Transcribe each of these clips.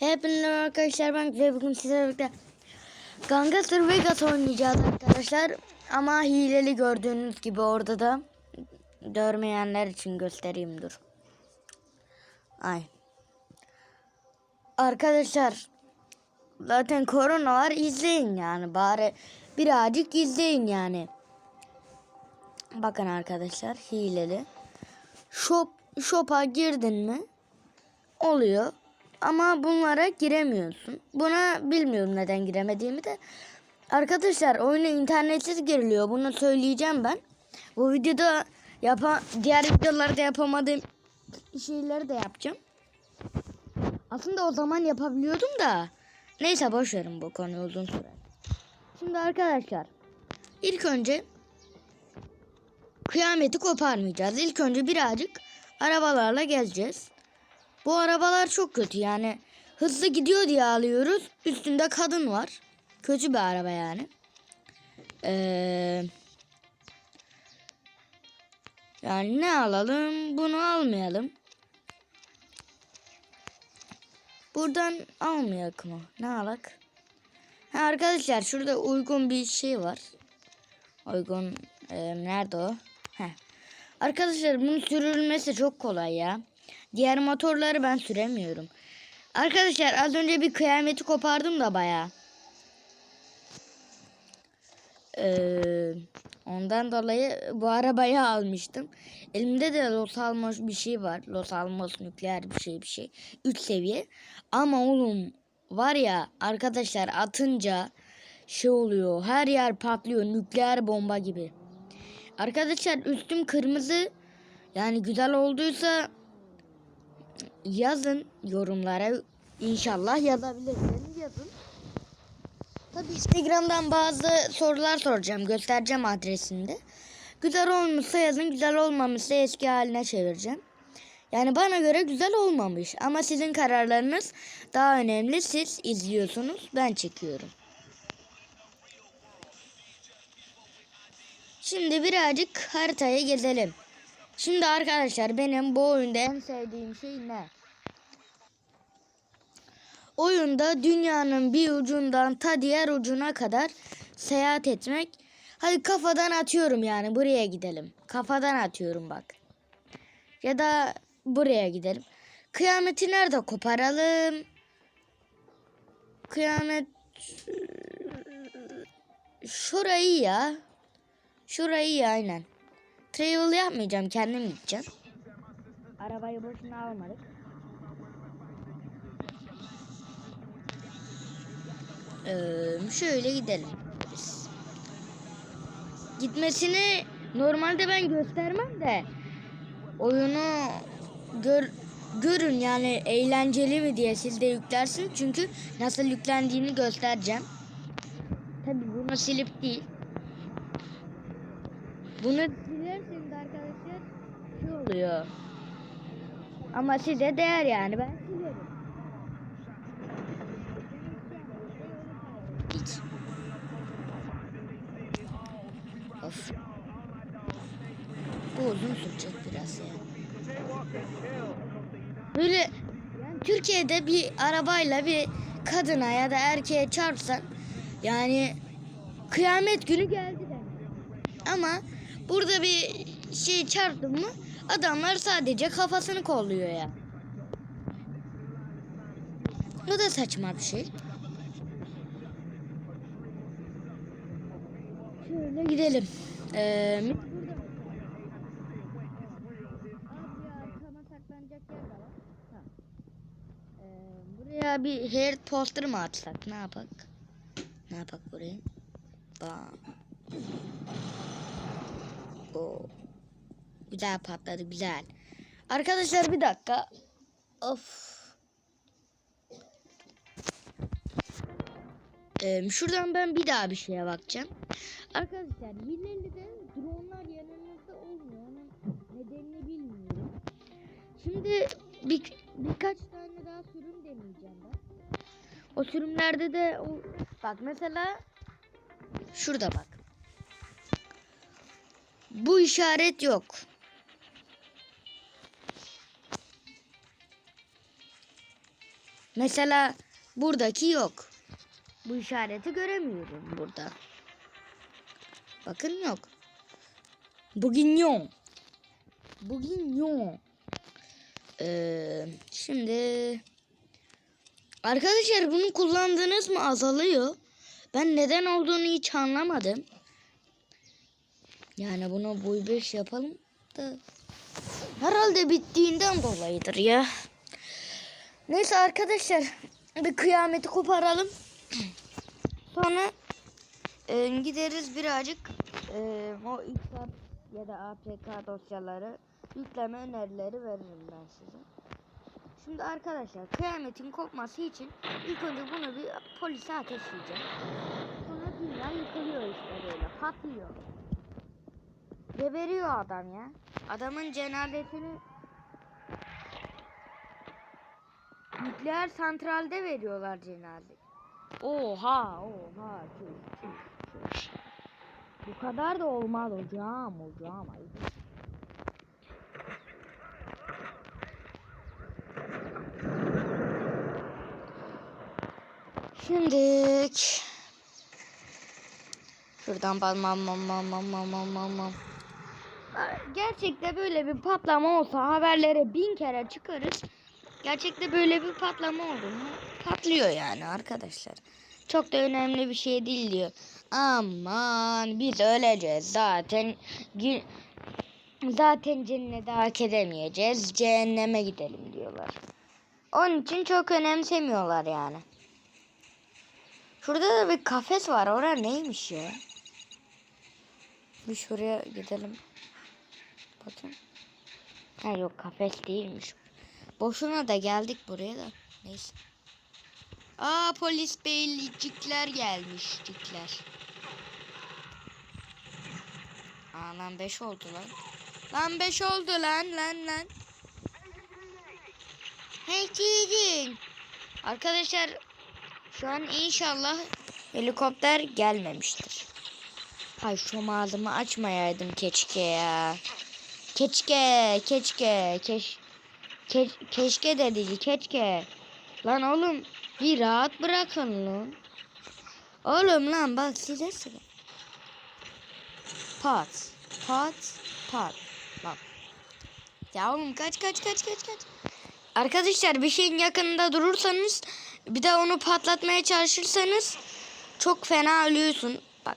Hepinize arkadaşlar ben ve bugün sizlerle birlikte Gangster Vegas oynayacağız arkadaşlar. Ama hileli gördüğünüz gibi orada da görmeyenler için göstereyim dur. Ay. Arkadaşlar zaten korona var izleyin yani bari birazcık izleyin yani. Bakın arkadaşlar hileli. Shop shop'a girdin mi? oluyor. Ama bunlara giremiyorsun. Buna bilmiyorum neden giremediğimi de. Arkadaşlar oyuna internetsiz giriliyor. Bunu söyleyeceğim ben. Bu videoda yapa diğer videolarda yapamadığım şeyleri de yapacağım. Aslında o zaman yapabiliyordum da. Neyse boş verin bu konuyu uzun sürer. Şimdi arkadaşlar ilk önce kıyameti koparmayacağız. İlk önce birazcık arabalarla geleceğiz. Bu arabalar çok kötü yani. Hızlı gidiyor diye alıyoruz. Üstünde kadın var. Kötü bir araba yani. Ee, yani ne alalım? Bunu almayalım. Buradan almayak mı? Ne alak? Ha arkadaşlar şurada uygun bir şey var. Uygun e, nerede o? Heh. Arkadaşlar bunun sürülmesi çok kolay ya. Diğer motorları ben süremiyorum. Arkadaşlar az önce bir kıyameti kopardım da baya. Ee, ondan dolayı bu arabayı almıştım. Elimde de Los Alamos bir şey var. Los Alamos nükleer bir şey bir şey. 3 seviye. Ama oğlum var ya arkadaşlar atınca şey oluyor. Her yer patlıyor. Nükleer bomba gibi. Arkadaşlar üstüm kırmızı. Yani güzel olduysa yazın yorumlara inşallah yazabilirseniz yazın. Tabi Instagram'dan bazı sorular soracağım. Göstereceğim adresinde. Güzel olmuşsa yazın. Güzel olmamışsa eski haline çevireceğim. Yani bana göre güzel olmamış. Ama sizin kararlarınız daha önemli. Siz izliyorsunuz. Ben çekiyorum. Şimdi birazcık haritayı gezelim. Şimdi arkadaşlar benim bu oyunda en sevdiğim şey ne? Oyunda dünyanın bir ucundan ta diğer ucuna kadar seyahat etmek. Hadi kafadan atıyorum yani buraya gidelim. Kafadan atıyorum bak. Ya da buraya gidelim. Kıyameti nerede koparalım? Kıyamet şurayı ya. Şurayı ya aynen. Travel yapmayacağım. Kendim gideceğim. Arabayı boşuna almadık. Ee, şöyle gidelim. biz. Gitmesini normalde ben göstermem de oyunu gör, görün yani eğlenceli mi diye siz de yüklersin. Çünkü nasıl yüklendiğini göstereceğim. Tabi bunu silip değil. Bunu silerseniz arkadaşlar şu oluyor. Ama size değer yani ben. Hiç. Of. Bu uzun sürecek biraz ya. Böyle yani Türkiye'de bir arabayla bir kadına ya da erkeğe çarpsan yani kıyamet günü geldi demek. Ama burada bir şey çarptın mı adamlar sadece kafasını kolluyor ya. Bu da saçma bir şey. Şöyle gidelim. Ee, buraya bir hair poster mı atsak? Ne yapak? Ne yapak buraya? Bam. Oo. Güzel patladı güzel. Arkadaşlar bir dakika. Of. Ee, şuradan ben bir daha bir şeye bakacağım. Arkadaşlar Hileli'de dronlar yanınızda olmuyor. Nedenini bilmiyorum. Şimdi bir, birkaç tane daha sürüm deneyeceğim ben. O sürümlerde de o, bak mesela şurada bak. Bu işaret yok. Mesela buradaki yok. Bu işareti göremiyorum burada. Bakın yok. Bugün yok. Bugün yok. Ee, şimdi arkadaşlar bunu kullandınız mı azalıyor. Ben neden olduğunu hiç anlamadım. Yani bunu boy 5 yapalım da herhalde bittiğinden dolayıdır ya. Neyse arkadaşlar bir kıyameti koparalım. Sonra e, gideriz birazcık e, o XR ya da APK dosyaları yükleme önerileri veririm ben size. Şimdi arkadaşlar kıyametin kopması için ilk önce bunu bir polise ateşleyeceğim. Sonra dünya yıkılıyor işte böyle patlıyor. Geberiyor adam ya. Adamın cenazesini nükleer santralde veriyorlar cenaze. Oha oha. Tüh, tüh. Bu kadar da olmaz hocam hocam. Ay. Şimdi şuradan bam bam bam bam bam bam bam bam. Gerçekte böyle bir patlama olsa haberlere bin kere çıkarız. Gerçekte böyle bir patlama oldu mu? Patlıyor yani arkadaşlar. Çok da önemli bir şey değil diyor. Aman biz öleceğiz zaten. Zaten cennete hak edemeyeceğiz. Cehenneme gidelim diyorlar. Onun için çok önemsemiyorlar yani. Şurada da bir kafes var. Orada neymiş ya? Bir şuraya gidelim. Bakın. Ha yok kafes değilmiş. Boşuna da geldik buraya da. Neyse. Aa polis beylicikler gelmiş. Cikler. Aa lan 5 oldu lan. Lan 5 oldu lan lan lan. Hey çiğdin. Arkadaşlar şu an inşallah helikopter gelmemiştir. Hay şu ağzımı açmayaydım keşke ya. Keşke, keşke, keş, keş, keşke de değil, keşke. Lan oğlum bir rahat bırakın lan. Oğlum lan bak size sıra. Pat, pat, pat. Bak. Ya oğlum kaç kaç kaç kaç kaç. Arkadaşlar bir şeyin yakınında durursanız bir de onu patlatmaya çalışırsanız çok fena ölüyorsun. Bak.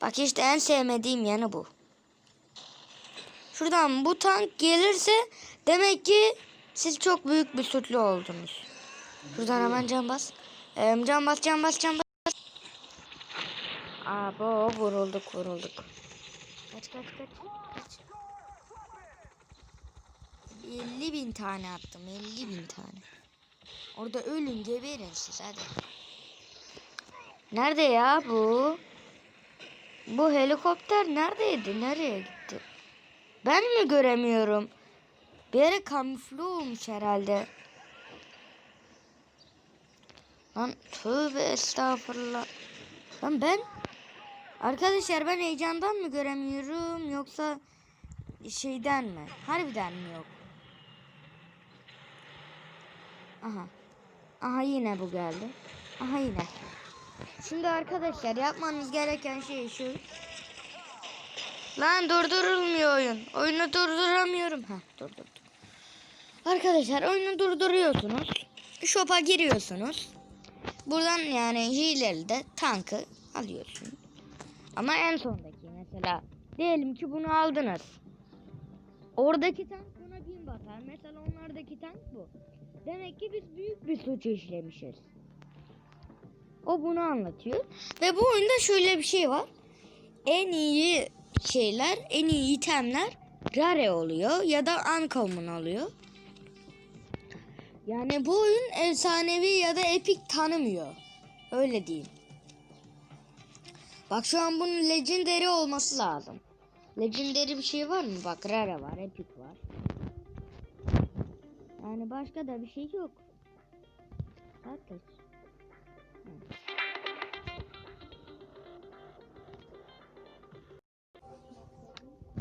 Bak işte en sevmediğim yanı bu. Şuradan bu tank gelirse demek ki siz çok büyük bir suçlu oldunuz. Şuradan hemen can bas. Ee, can bas can bas can bas. Abo vurulduk vurulduk. Kaç kaç kaç. kaç. 50 bin tane attım 50 bin tane. Orada ölün geberin siz hadi. Nerede ya bu? Bu helikopter neredeydi? Nereye gitti? Ben mi göremiyorum? Bir yere kamufle olmuş herhalde. Lan tövbe estağfurullah. Lan ben Arkadaşlar ben heyecandan mı göremiyorum yoksa şeyden mi? Harbiden mi yok? Aha. Aha yine bu geldi. Aha yine. Şimdi arkadaşlar yapmanız gereken şey şu. Lan durdurulmuyor oyun. Oyunu durduramıyorum. Ha durdurdum. Arkadaşlar oyunu durduruyorsunuz. Shop'a giriyorsunuz. Buradan yani hileli de tankı alıyorsunuz. Ama en sondaki mesela diyelim ki bunu aldınız. Oradaki tank buna bin basar. Mesela onlardaki tank bu. Demek ki biz büyük bir suç işlemişiz. O bunu anlatıyor. Ve bu oyunda şöyle bir şey var. En iyi şeyler, en iyi itemler rare oluyor ya da uncommon oluyor. Yani bu oyun efsanevi ya da epik tanımıyor. Öyle diyeyim. Bak şu an bunun legendary olması lazım. Legendary bir şey var mı? Bak rare var, epic var. Yani başka da bir şey yok. Saat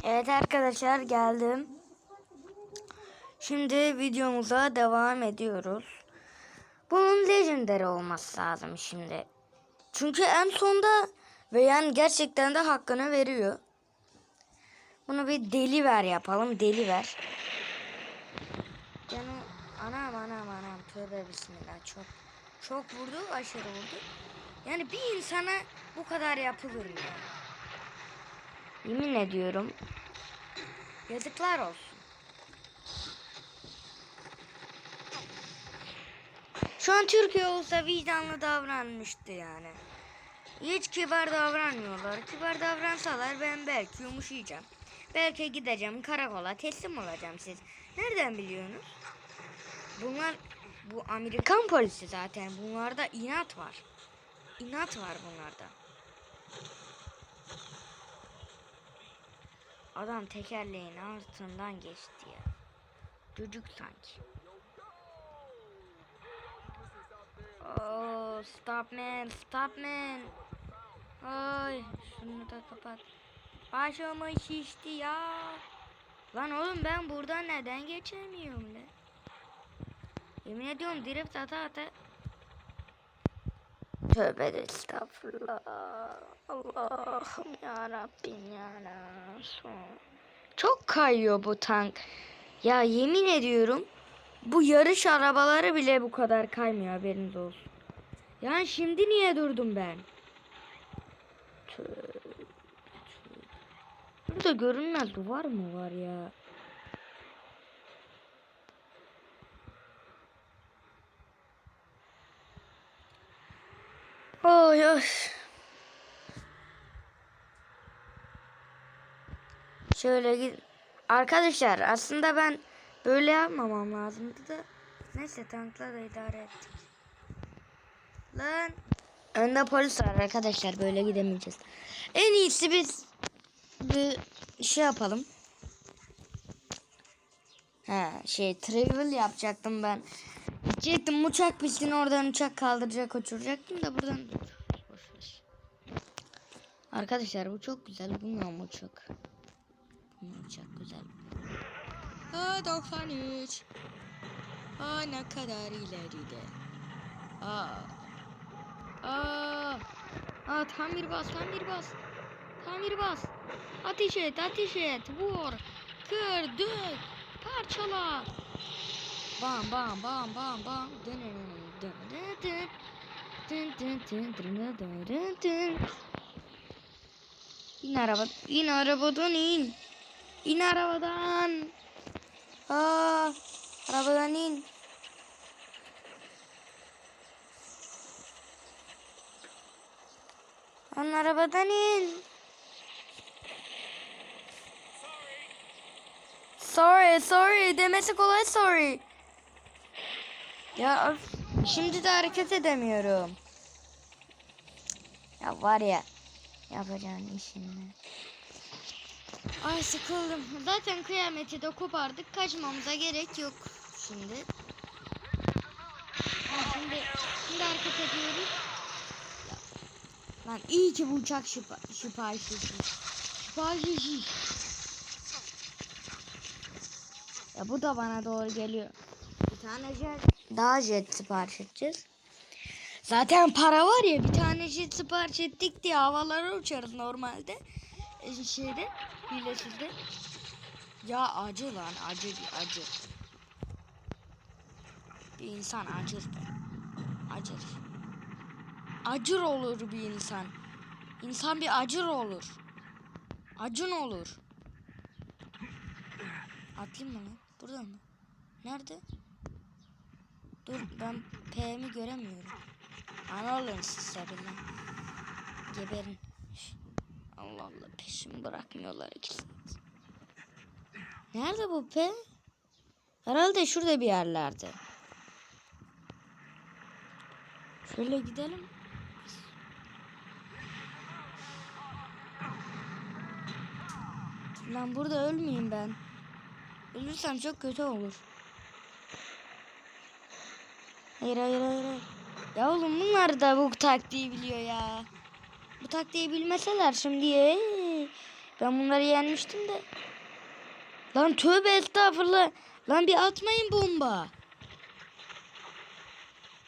Evet arkadaşlar geldim. Şimdi videomuza devam ediyoruz. Bunun legendary olması lazım şimdi. Çünkü en sonda ve yani gerçekten de hakkını veriyor. Bunu bir deli ver yapalım. Deli ver. Canım anam anam anam tövbe bismillah çok çok vurdu aşırı vurdu. Yani bir insana bu kadar yapılır mı? ya? Yemin ediyorum. Yazıklar olsun. Şu an Türkiye olsa vicdanlı davranmıştı yani. Hiç kibar davranmıyorlar. Kibar davransalar ben belki yumuşayacağım. Belki gideceğim karakola teslim olacağım siz. Nereden biliyorsunuz? Bunlar bu Amerikan polisi zaten. Bunlarda inat var. İnat var bunlarda. Adam tekerleğin altından geçti ya. Çocuk sanki. Oh, stop man, stop man. Ay, şunu da kapat. Başımı şişti ya. Lan oğlum ben buradan neden geçemiyorum le? Yemin ediyorum drift ata ata. Tövbe estağfurullah. Allah'ım ya Rabbim ya. Çok kayıyor bu tank. Ya yemin ediyorum bu yarış arabaları bile bu kadar kaymıyor haberiniz olsun. Yani şimdi niye durdum ben? Tövbe. Burada görünmez duvar mı var ya? Oy oy. Şöyle git. Arkadaşlar aslında ben böyle yapmamam lazımdı da. Neyse tankla da idare ettik. Lan. Önde polis var arkadaşlar böyle gidemeyeceğiz. En iyisi biz bir şey yapalım. Ha şey travel yapacaktım ben. Gidecektim uçak pistini oradan uçak kaldıracak uçuracaktım da buradan. Arkadaşlar bu çok güzel. Bilmiyorum bu uçak. Bu uçak güzel. Aa 93. Aa ne kadar ileride. Aa. Aa. Aa tam bir bas tam bir bas. Tam bir bas. Ateş et ateş et. Vur. Kır dök. Parçala. Bam bam bam bam bam. Dın dın dın dın. Dın dın dın dın dın dın dın. İn araba, in arabadan in. İn arabadan. Aa, arabadan in. Lan arabadan in. Sorry, sorry. Demesi kolay sorry. Ya şimdi de hareket edemiyorum. Ya var ya. Yapacağın işini. Ay sıkıldım. Zaten kıyameti de kopardık. Kaçmamıza gerek yok şimdi. Ha, şimdi, şimdi hareket ediyoruz. Ya, Lan iyi ki bu uçak şipa, şifacı. Şifacı. Ya bu da bana doğru geliyor. Bir tane jet. Daha jet sipariş edeceğiz. Zaten para var ya bir tane jet sipariş ettik diye havalara uçarız normalde. E, şeyde hilesizde. Ya acı lan acı acı. Bir insan acır be. Acır. Acır olur bir insan. İnsan bir acır olur. Acın olur. Atlayayım mı lan? Burada mı? Nerede? Dur ben P'mi göremiyorum. Ana olun siz lan. Geberin. Allah Allah peşimi bırakmıyorlar ikisi. Nerede bu P? Herhalde şurada bir yerlerde. Şöyle gidelim. Lan burada ölmeyeyim ben. Ölürsem çok kötü olur. Hayır hayır hayır. hayır. Ya oğlum bunlar da bu taktiği biliyor ya. Bu taktiği bilmeseler şimdi ee, ben bunları yenmiştim de. Lan tövbe estağfurullah. Lan bir atmayın bomba.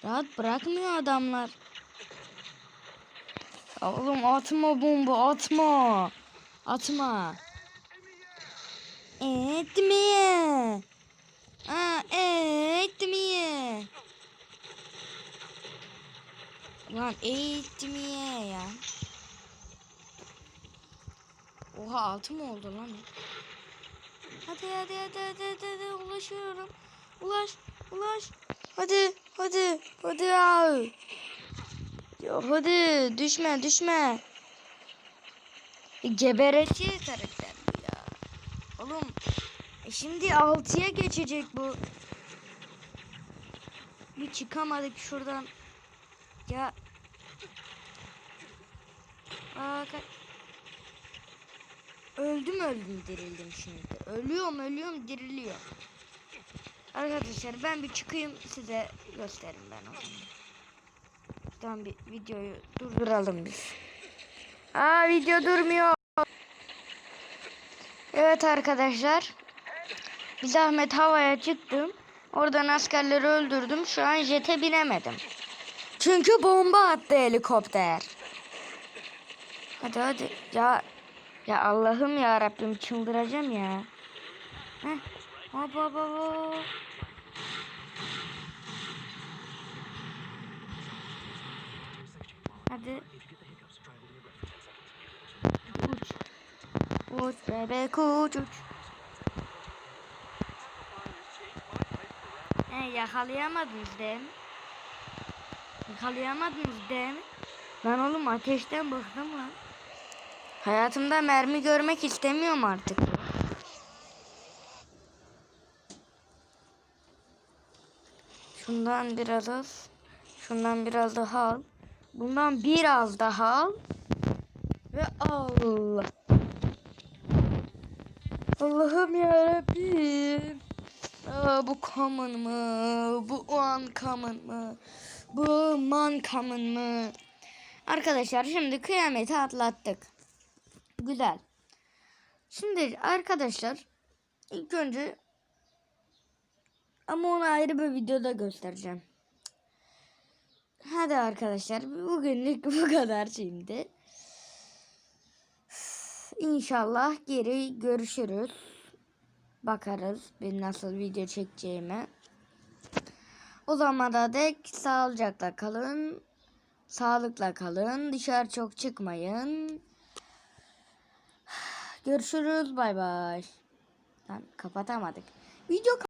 Rahat bırakmıyor adamlar. Oğlum atma bomba atma. Atma. Etmiye. Aa, etmiye. Lan etmiye ya. Oha altı mı oldu lan? Hadi hadi hadi hadi hadi, hadi. ulaşıyorum. Ulaş ulaş. Hadi hadi hadi abi. Ya hadi düşme düşme. Geberetici karakter ya. Oğlum e şimdi 6'ya geçecek bu. Bir çıkamadık şuradan. Ya. Aa, öldüm öldüm dirildim şimdi. Ölüyorum ölüyorum diriliyor. Arkadaşlar ben bir çıkayım size göstereyim ben o zaman. Tamam bir videoyu durduralım biz. Aa video durmuyor. Evet arkadaşlar. Bir zahmet havaya çıktım. Oradan askerleri öldürdüm. Şu an jete binemedim. Çünkü bomba attı helikopter. Hadi hadi. Ya ya Allah'ım ya Rabbim çıldıracağım ya. Heh. Hop hop hop. Hadi. Uç. Uç bebek uç uç. He yakalayamadınız değil mi? Yakalayamadınız değil mi? Ben oğlum ateşten bıktım lan. Hayatımda mermi görmek istemiyorum artık. Şundan biraz az. Şundan biraz daha al. Bundan biraz daha al. Ve al. Allah'ım yarabbim. Aa, bu common mı? Bu uncommon mı? Bu man common mı? Arkadaşlar şimdi kıyameti atlattık. Güzel. Şimdi arkadaşlar ilk önce ama onu ayrı bir videoda göstereceğim. Hadi arkadaşlar bugünlük bu kadar şimdi. İnşallah geri görüşürüz. Bakarız bir nasıl video çekeceğime. O zamana dek sağlıcakla kalın. Sağlıkla kalın. Dışarı çok çıkmayın. Görüşürüz. Bay bay. Kapatamadık. Video